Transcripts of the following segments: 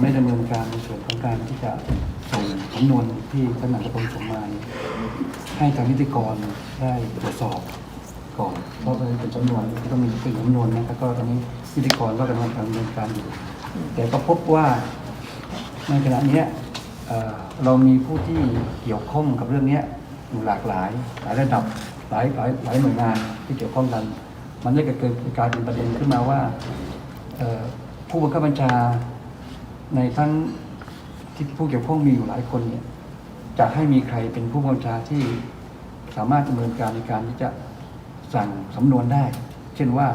ไม่ดำเนินการในส่วนของการที่จะส่งสำนวนที่ท่านนายกรส่งมาเนี่ยให้ทางนิติกรได้ตรวจสอบก่อนเพราะมันเป็นสำนวนที่ต้องมีเป็นสำนวนนะครับก็ตอนนี้นิติกรก็กำลังดำเนินการอยู่ แต่ก็พบว่าในขณะเนี้ยเอ่อเรามีผู้ที่เกี่ยวข้องกับเรื่องเนี้ยอยู่หลากหลาย หลายระดับหลายหลายหลายหน่วยงานที่เกี่ยวข้องกัน มันได้เกิดกลายเป็นประเด็นขึ้นมาว่าเอ่อผู้บังคับบัญชา ในทั้งที่ผู้เกี่ยวข้องมีอยู่หลายคนเนี่ยจะให้มีใครเป็นผู้บังคับบัญชาที่สามารถดำเนินการในการที่จะสั่งสำนวนได้ เช่นว่า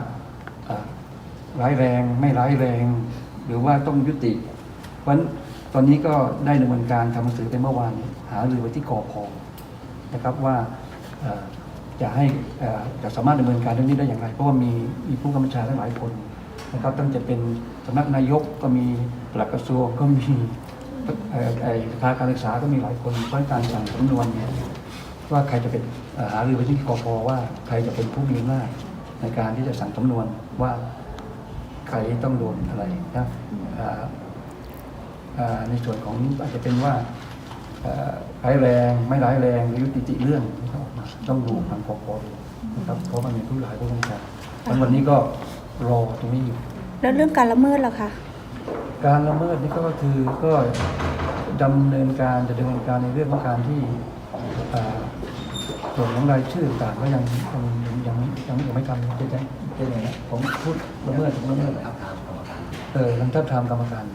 ร้ายแรงไม่ร้ายแรง หรือว่าต้องยุติ เพราะตอนนี้ก็ได้ดำเนินการทำหนังสือไปเมื่อวานหารือไว้ที่กอพนะครับว่าจะให้จะสามารถดำเนินการเรื่องนี้ได้อย่างไร เพราะว่ามีมีผู้กำกับชาทั้งหลายคน นะครับตั้งแต่เป็นสำนักนายกก็มีปลัดกระทรวงก็มีไอ้สภาการศึกษาก็มีหลายคนเพราะการสั่งสำนวนเนี่ยว่าใครจะเป็นหารือไปที่กพว่าใครจะเป็นผู้มีอำนาจในการที่จะสั่งสำนวนว่าใครต้องโดนอะไรนะในส่วนของอาจจะเป็นว่าร้ายแรงไม่ร้ายแรงหรือยุติเรื่องต้องดูทางปปดูนะครับเพราะมันมีผู้หลายผู้กำกับทั้งวันนี้ก็ รอตรงนี้อยู่ แล้วเรื่องการละเมิดล่ะคะการละเมิดนี่ก็คือก็ดำเนินการจะดำเนินการในเรื่องของการที่อ่าส่วนของรายชื่อต่างๆก็ยังยังยังยังยังไม่ทำจะจะจะยังไงนะผมพูดละเมิดละเมิดเออทำทับทามกรรมการ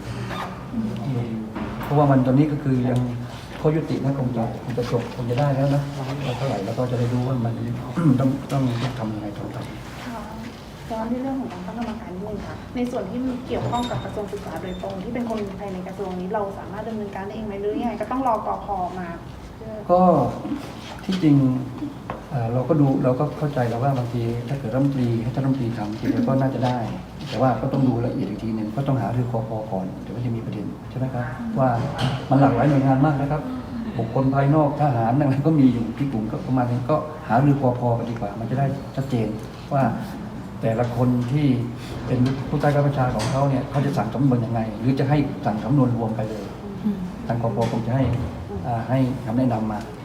เพราะว่ามันตอนนี้ก็คือยังข้อยุตินะคงจะคงจะจบคงจะได้แล้วนะเอาเท่าไหร่แล้วก็จะได้รู้ว่ามัน ต้องต้องทำยังไงต่อไป ย้อนในเรื่องของการตั้งกรรมการนิดนึงค่ะ ในส่วนที่มันเกี่ยวข้องกับกระทรวงศึกษาโดยตรง ที่เป็นคนภายในกระทรวงนี้เราสามารถดำเนินการได้เองไหมหรือยังไงก็ต้องรอกอพมาก็ที่จริงเอ่อเราก็ดูเราก็เข้าใจแล้วว่าบางทีถ้าเกิดรัฐมนตรีให้ท่านรัฐมนตรีทำจริงๆก็น่าจะได้ แต่ว่าก็ต้องดูละเอียดอีกทีหนึ่งก็ต้องหาเรือคอพอก่อนเดี๋ยวมันจะมีประเด็นใช่ไหมครับว่ามันหลากหลายหน่วยงานมากนะครับบุคคลภายนอกทหารอะไรก็มีอยู่ที่กลุ่มก็ประมาณนี้ก็หาเรือคอพอกันดีกว่า มันจะได้ชัดเจนว่า แต่ละคนที่เป็นผู้ใต้บัญชาของเขาเนี่ยเขาจะสั่งสำนวนยังไง หรือจะให้สั่งสำนวนรวมไปเลยทางกพคงจะให้อ่าให้คำแนะนำมา